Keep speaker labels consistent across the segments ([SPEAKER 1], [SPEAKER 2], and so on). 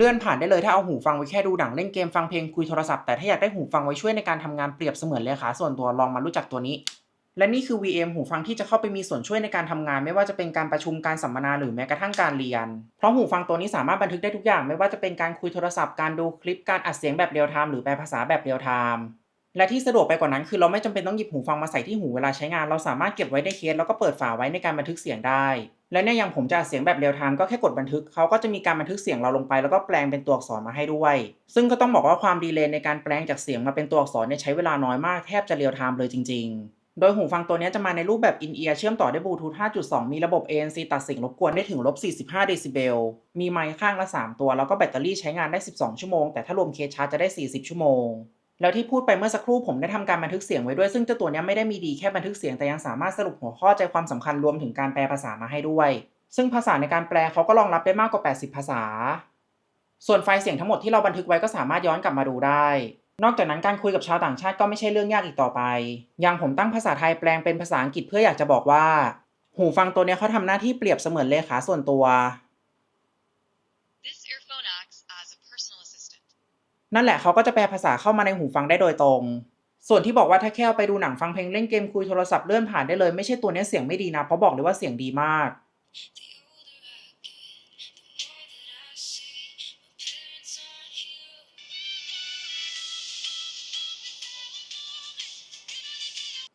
[SPEAKER 1] เลื่อนผ่านได้เลยถ้าเอาหูฟังไว้แค่ดูหนังเล่นเกมฟังเพลงคุยโทรศัพท์แต่ถ้าอยากได้หูฟังไว้ช่วยในการทำงานเปรียบเสมือนเลขาส่วนตัวลองมารู้จักตัวนี้ และนี่คือ VM หูฟังที่จะเข้าไปมีส่วนช่วยในการทำงาน ไม่ว่าจะเป็นการประชุมการสัมมนาหรือแม้กระทั่งการเรียน เพราะหูฟังตัวนี้สามารถบันทึกได้ทุกอย่าง ไม่ว่าจะเป็นการคุยโทรศัพท์การดูคลิปการอัดเสียงแบบเรียลไทม์หรือแปลภาษาแบบเรียลไทม์ และที่สะดวกไปกว่านั้นคือเราไม่จำเป็นต้องหยิบหูฟังมาใส่ที่หูเวลาใช้งาน เราสามารถเก็บไว้ในเคสแล้วก็เปิดฝาไว้ในการบันทึกเสียงได้ และเนี่ยอย่างผมจะอัดเสียงแบบเรียลไทม์ก็แค่กดบันทึกเขาก็จะมีการบันทึกเสียงเราลงไป แล้วก็แปลงเป็นตัวอักษรมาให้ด้วย ซึ่งก็ต้องบอกว่าความดีเลย์ในการแปลงจากเสียงมาเป็นตัวอักษรเนี่ยใช้เวลาน้อยมากแทบจะเรียลไทม์เลยจริง ๆ โดยหูฟังตัวนี้จะมาในรูปแบบ in-ear เชื่อมต่อด้วยบลูทูธ 5.2 มีระบบ ANC ตัดเสียงรบกวนได้ถึงลบ45เดซิเบล มีไมค์ข้างละ 3 ตัว แล้วก็แบตเตอรี่ใช้งานได้ 12 ชั่วโมง แต่ถ้ารวมเคสชาร์จจะได้ 40 ชั่วโมง แล้วที่พูดไปเมื่อสักครู่ผมได้ทำการบันทึกเสียงไว้ด้วย ซึ่งเจ้าตัวเนี้ยไม่ได้มีดีแค่บันทึกเสียงแต่ยังสามารถสรุปหัวข้อใจความสำคัญรวมถึงการแปลภาษามาให้ด้วย ซึ่งภาษาในการแปลเขาก็รองรับได้มากกว่า 80 ภาษา ส่วนไฟล์เสียงทั้งหมดที่เราบันทึกไว้ก็สามารถย้อนกลับมาดูได้ นอกจากนั้นการคุยกับชาวต่างชาติก็ไม่ใช่เรื่องยากอีกต่อไป อย่างผมตั้งภาษาไทยแปลงเป็นภาษาอังกฤษเพื่ออยากจะบอกว่า หูฟังตัวเนี้ยเขาทำหน้าที่เปรียบเสมือนเลขาส่วนตัว นั่นแหละเขาก็จะแปลภาษาเข้ามาในหูฟังได้โดยตรง ส่วนที่บอกว่าถ้าแค่ไปดูหนังฟังเพลงเล่นเกมคุยโทรศัพท์เลื่อนผ่านได้เลยไม่ใช่ตัวนี้เสียงไม่ดีนะเพราะบอกเลยว่าเสียงดีมาก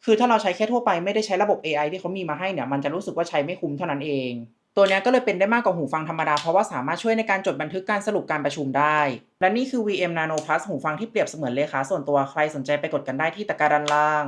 [SPEAKER 1] คือถ้าเราใช้แค่ทั่วไปไม่ได้ใช้ระบบ AI ที่เขามีมาให้เนี่ย มันจะรู้สึกว่าใช้ไม่คุ้มเท่านั้นเอง ตัวนี้ก็เลยเป็นได้มากกว่าหูฟังธรรมดา เพราะว่าสามารถช่วยในการจดบันทึกการสรุปการประชุมได้ และนี่คือ VM Nano Plus หูฟังที่เปรียบเสมือนเลขาส่วนตัวใครสนใจไปกดกันได้ที่ตะกร้าด้านล่าง